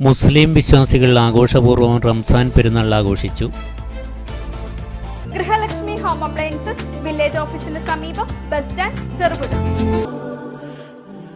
മുസ്ലിം വിശ്വാസികൾ ആഘോഷപൂർവം റംസാൻ പെരുന്നാൾ ആഘോഷിച്ചു. ഗൃഹലക്ഷ്മി ഹോം അപ്ലയൻസസ് വില്ലേജ് ഓഫീസിന് സമീപം ബസ് സ്റ്റാൻഡ് ചെറുപുഴ.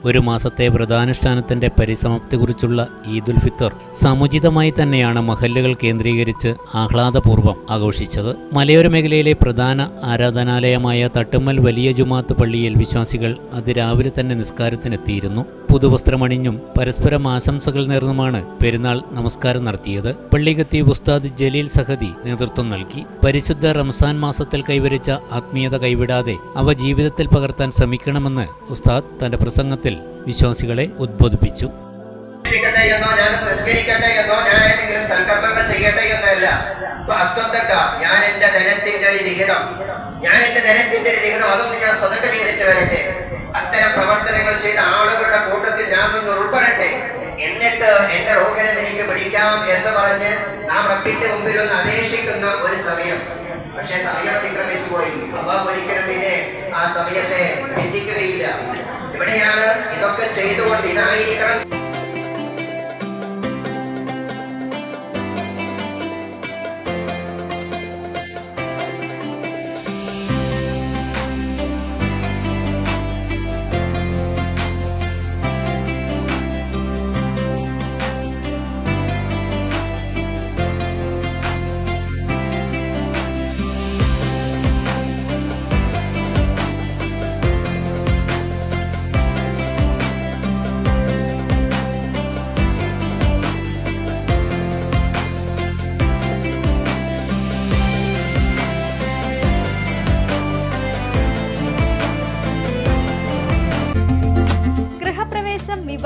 ഒരു മാസത്തെ വ്രതാനുഷ്ഠാനത്തിന്റെ പരിസമാപ്തിക്കുറിച്ചുള്ള ഈദുൽ ഫിത്തർ സമുചിതമായി തന്നെയാണ് മഹല്ലുകൾ കേന്ദ്രീകരിച്ച് ആഹ്ലാദപൂർവം ആഘോഷിച്ചത്. മലയോര മേഖലയിലെ പ്രധാന ആരാധനാലയമായ തട്ടുമ്മൽ വലിയ ജുമാത്ത് പള്ളിയിൽ വിശ്വാസികൾ അതിരാവിലെ തന്നെ നിസ്കാരത്തിനെത്തിയിരുന്നു. പുതുവസ്ത്രമണിഞ്ഞും പരസ്പരം ആശംസകൾ നേർന്നുമാണ് പെരുന്നാൾ നമസ്കാരം നടത്തിയത്. പള്ളികത്തി ഉസ്താദ് ജലീൽ സഹദി നേതൃത്വം നൽകി. പരിശുദ്ധ റംസാൻ മാസത്തിൽ കൈവരിച്ച ആത്മീയത കൈവിടാതെ അവ ജീവിതത്തിൽ പകർത്താൻ ശ്രമിക്കണമെന്ന് ഉസ്താദ് തന്റെ പ്രസംഗത്തിൽ വിശ്വാസികളെ ഉദ്ബോധിപ്പിച്ചു. ഞാൻ ഞാൻ ധനത്തിന്റെ ഞാൻ ധനത്തിന്റെ ഞാൻ അത്തരം പ്രവർത്തനങ്ങൾ ചെയ്ത ആളുകളുടെ കൂട്ടത്തിൽ ഞാൻ ഒന്ന് ഉൾപ്പെടട്ടെ. എന്നിട്ട് എന്റെ റോഹിനെ എനിക്ക് പിടിക്കാം എന്ന് പറഞ്ഞ് നാം റബ്ബിന്റെ മുമ്പിൽ ഒന്ന് അപേക്ഷിക്കുന്ന ഒരു സമയം. പക്ഷേ സമയം അതിക്രമിച്ചു പോയി. അള്ളാഹ് ഒരിക്കലും പിന്നെ ആ സമയത്തെ ബന്ധിക്കുകയില്ല ഇവിടെയാണ് ഇതൊക്കെ ചെയ്തുകൊണ്ട് ഇതായിരിക്കണം